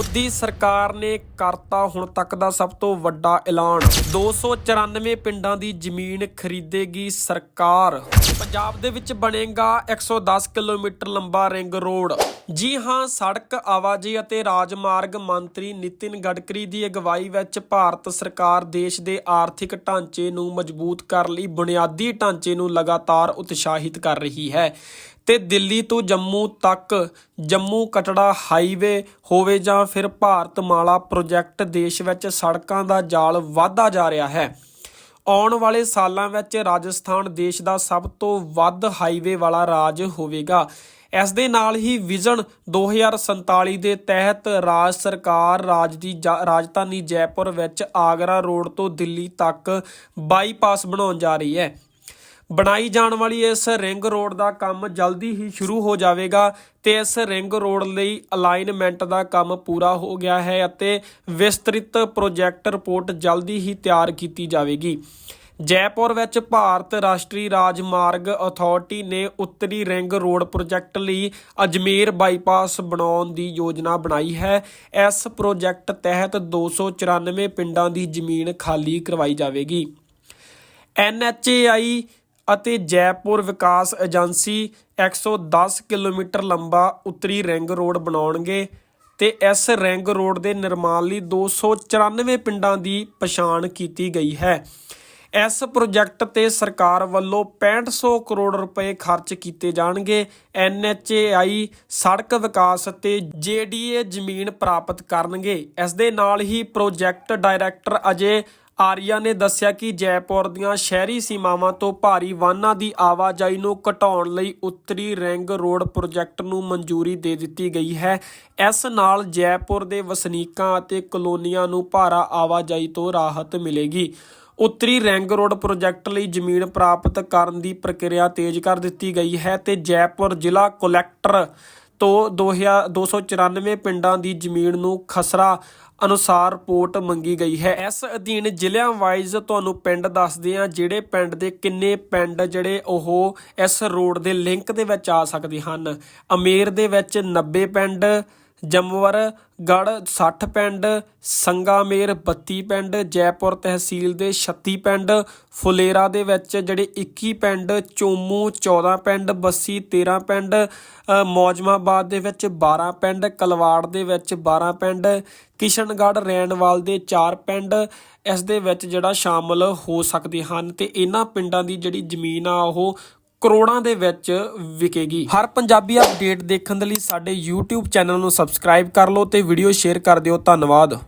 ਮੋਦੀ ਸਰਕਾਰ ਨੇ ਕਰਤਾ ਹੁਣ ਤੱਕ ਦਾ ਸਭ ਤੋਂ ਵੱਡਾ ਐਲਾਨ। 294 ਪਿੰਡਾਂ ਦੀ ਜ਼ਮੀਨ ਖਰੀਦੇਗੀ ਸਰਕਾਰ। ਪੰਜਾਬ ਦੇ ਵਿੱਚ ਬਣੇਗਾ 110 ਕਿਲੋਮੀਟਰ ਲੰਬਾ ਰਿੰਗ ਰੋਡ। ਜੀ ਹਾਂ, ਸੜਕ ਆਵਾਜਾਈ ਅਤੇ ਰਾਜਮਾਰਗ ਮੰਤਰੀ ਨਿਤਿਨ ਗਡਕਰੀ ਦੀ ਅਗਵਾਈ ਵਿੱਚ ਭਾਰਤ ਸਰਕਾਰ ਦੇਸ਼ ਦੇ ਆਰਥਿਕ ਢਾਂਚੇ ਨੂੰ ਮਜ਼ਬੂਤ ਕਰਨ ਲਈ ਬੁਨਿਆਦੀ ਢਾਂਚੇ ਨੂੰ ਲਗਾਤਾਰ ਉਤਸ਼ਾਹਿਤ ਕਰ ਰਹੀ ਹੈ। ਤੇ ਦਿੱਲੀ ਤੋਂ ਜੰਮੂ ਤੱਕ ਜੰਮੂ ਕਟੜਾ ਹਾਈਵੇ ਹੋਵੇ ਜਾਂ ਫਿਰ ਭਾਰਤਮਾਲਾ ਪ੍ਰੋਜੈਕਟ ਦੇਸ਼ ਵਿੱਚ ਸੜਕਾਂ ਦਾ ਜਾਲ ਵਧਦਾ ਜਾ ਰਿਹਾ ਹੈ। ਆਉਣ ਵਾਲੇ ਸਾਲਾਂ ਵਿੱਚ ਰਾਜਸਥਾਨ ਦੇਸ਼ ਦਾ ਸਭ ਤੋਂ ਵੱਧ ਹਾਈਵੇ ਵਾਲਾ ਰਾਜ ਹੋਵੇਗਾ। ਇਸ ਦੇ ਨਾਲ ਹੀ ਵਿਜ਼ਨ 2047 ਦੇ ਤਹਿਤ ਰਾਜ ਸਰਕਾਰ ਰਾਜ ਦੀ ਜਾ- ਰਾਜਧਾਨੀ ਜੈਪੁਰ ਵਿੱਚ ਆਗਰਾ ਰੋਡ ਤੋਂ ਦਿੱਲੀ ਤੱਕ ਬਾਈਪਾਸ ਬਣਾਉਣ ਜਾ ਰਹੀ ਹੈ। ਬਣਾਈ ਜਾਣ ਵਾਲੀ ਇਸ ਰਿੰਗ ਰੋਡ ਦਾ ਕੰਮ ਜਲਦੀ ਹੀ ਸ਼ੁਰੂ ਹੋ ਜਾਵੇਗਾ ਤੇ ਇਸ ਰਿੰਗ ਰੋਡ ਲਈ ਅਲਾਈਨਮੈਂਟ ਦਾ ਕੰਮ ਪੂਰਾ ਹੋ ਗਿਆ ਹੈ ਅਤੇ ਵਿਸਤ੍ਰਿਤ ਪ੍ਰੋਜੈਕਟ ਰਿਪੋਰਟ ਜਲਦੀ ਹੀ ਤਿਆਰ ਕੀਤੀ ਜਾਵੇਗੀ। ਜੈਪੁਰ ਵਿੱਚ ਭਾਰਤ ਰਾਸ਼ਟਰੀ ਰਾਜਮਾਰਗ ਅਥਾਰਟੀ ਨੇ ਉੱਤਰੀ ਰਿੰਗ ਰੋਡ ਪ੍ਰੋਜੈਕਟ ਲਈ ਅਜਮੇਰ ਬਾਈਪਾਸ ਬਣਾਉਣ ਦੀ ਯੋਜਨਾ ਬਣਾਈ ਹੈ। ਇਸ ਪ੍ਰੋਜੈਕਟ ਤਹਿਤ 294 ਪਿੰਡਾਂ ਦੀ ਜ਼ਮੀਨ ਖਾਲੀ ਕਰਵਾਈ ਜਾਵੇਗੀ। NHAI ਅਤੇ ਜੈਪੁਰ ਵਿਕਾਸ ਏਜੰਸੀ 110 ਕਿਲੋਮੀਟਰ ਲੰਬਾ ਉੱਤਰੀ ਰਿੰਗ ਰੋਡ ਬਣਾਉਣਗੇ ਤੇ ਇਸ ਰਿੰਗ ਰੋਡ ਦੇ ਨਿਰਮਾਣ ਲਈ 294 ਪਿੰਡਾਂ ਦੀ ਪਛਾਣ ਕੀਤੀ ਗਈ ਹੈ। ਇਸ ਪ੍ਰੋਜੈਕਟ ਤੇ ਸਰਕਾਰ ਵੱਲੋਂ 6500 ਕਰੋੜ ਰੁਪਏ ਖਰਚ ਕੀਤੇ ਜਾਣਗੇ। NHAI ਸੜਕ ਵਿਕਾਸ ਤੇ JDA ਜ਼ਮੀਨ ਪ੍ਰਾਪਤ ਕਰਨਗੇ। ਇਸ ਦੇ ਨਾਲ ਹੀ ਪ੍ਰੋਜੈਕਟ ਡਾਇਰੈਕਟਰ ਅਜੇ ਆਰੀਆ ਨੇ ਦੱਸਿਆ ਕਿ ਜੈਪੁਰ ਦੀਆਂ ਸ਼ਹਿਰੀ ਸੀਮਾਵਾਂ ਤੋਂ ਭਾਰੀ ਵਾਹਨਾਂ ਦੀ ਆਵਾਜਾਈ ਨੂੰ ਘਟਾਉਣ ਲਈ ਉੱਤਰੀ ਰਿੰਗ ਰੋਡ ਪ੍ਰੋਜੈਕਟ ਨੂੰ ਮਨਜ਼ੂਰੀ ਦੇ ਦਿੱਤੀ ਗਈ ਹੈ। ਇਸ ਨਾਲ ਜੈਪੁਰ ਦੇ ਵਸਨੀਕਾਂ ਅਤੇ ਕਲੋਨੀਆਂ ਨੂੰ ਭਾਰਾ ਆਵਾਜਾਈ ਤੋਂ ਰਾਹਤ ਮਿਲੇਗੀ। ਉੱਤਰੀ ਰਿੰਗ ਰੋਡ ਪ੍ਰੋਜੈਕਟ ਲਈ ਜ਼ਮੀਨ ਪ੍ਰਾਪਤ ਕਰਨ ਦੀ ਪ੍ਰਕਿਰਿਆ ਤੇਜ਼ ਕਰ ਦਿੱਤੀ ਗਈ ਹੈ ਤੇ ਜੈਪੁਰ ਜ਼ਿਲ੍ਹਾ ਕਲੈਕਟਰ ਤੋਂ 2000 294 ਪਿੰਡਾਂ ਦੀ ਜ਼ਮੀਨ ਨੂੰ ਖਸਰਾ ਅਨੁਸਾਰ ਰਿਪੋਰਟ ਮੰਗੀ ਗਈ ਹੈ। ਇਸ ਅਧੀਨ ਜ਼ਿਲ੍ਹਿਆਂ ਵਾਈਜ਼ ਤੁਹਾਨੂੰ ਪਿੰਡ ਦੱਸਦੇ ਆ ਜਿਹੜੇ ਪਿੰਡ ਦੇ ਕਿੰਨੇ ਪਿੰਡ ਜਿਹੜੇ ਉਹ ਇਸ ਰੋਡ ਦੇ ਲਿੰਕ ਦੇ ਵਿੱਚ ਆ ਸਕਦੇ ਹਨ। ਅਮੇਰ ਦੇ ਵਿੱਚ 90 ਪਿੰਡ ਜਮਵਰ, ਗੜ 60 ਪਿੰਡ, ਸੰਗਾਮੇਰ 32 ਪਿੰਡ, ਜੈਪੁਰ ਤਹਿਸੀਲ ਦੇ 36 ਪਿੰਡ, ਫੁਲੇਰਾ ਦੇ ਵਿੱਚ ਜਿਹੜੇ 21 ਪਿੰਡ, ਚੋਮੂ 14 ਪਿੰਡ, ਬੱਸੀ 13 ਪਿੰਡ ਮੌਜਮਾਬਾਦ ਦੇ ਵਿੱਚ 12 ਪਿੰਡ, ਕਲਵਾੜ ਦੇ ਵਿੱਚ 12 ਪਿੰਡ, ਕਿਸ਼ਨਗੜ੍ਹ ਰੈਣਵਾਲ ਦੇ 4 ਪਿੰਡ, ਇਸ ਦੇ ਵਿੱਚ ਜਿਹੜਾ ਸ਼ਾਮਲ ਹੋ ਸਕਦੇ ਹਨ ਤੇ ਇਹਨਾਂ ਪਿੰਡਾਂ ਦੀ ਜਿਹੜੀ ਜ਼ਮੀਨ ਆ ਉਹ ਕਰੋੜਾਂ ਦੇ ਵਿੱਚ ਵਿਕੇਗੀ। ਹਰ ਪੰਜਾਬੀ ਅਪਡੇਟ ਦੇਖਣ ਦੇ ਲਈ ਸਾਡੇ YouTube ਚੈਨਲ ਨੂੰ ਸਬਸਕ੍ਰਾਈਬ ਕਰ ਲਓ ਤੇ ਵੀਡੀਓ ਸ਼ੇਅਰ ਕਰ ਦਿਓ। ਧੰਨਵਾਦ।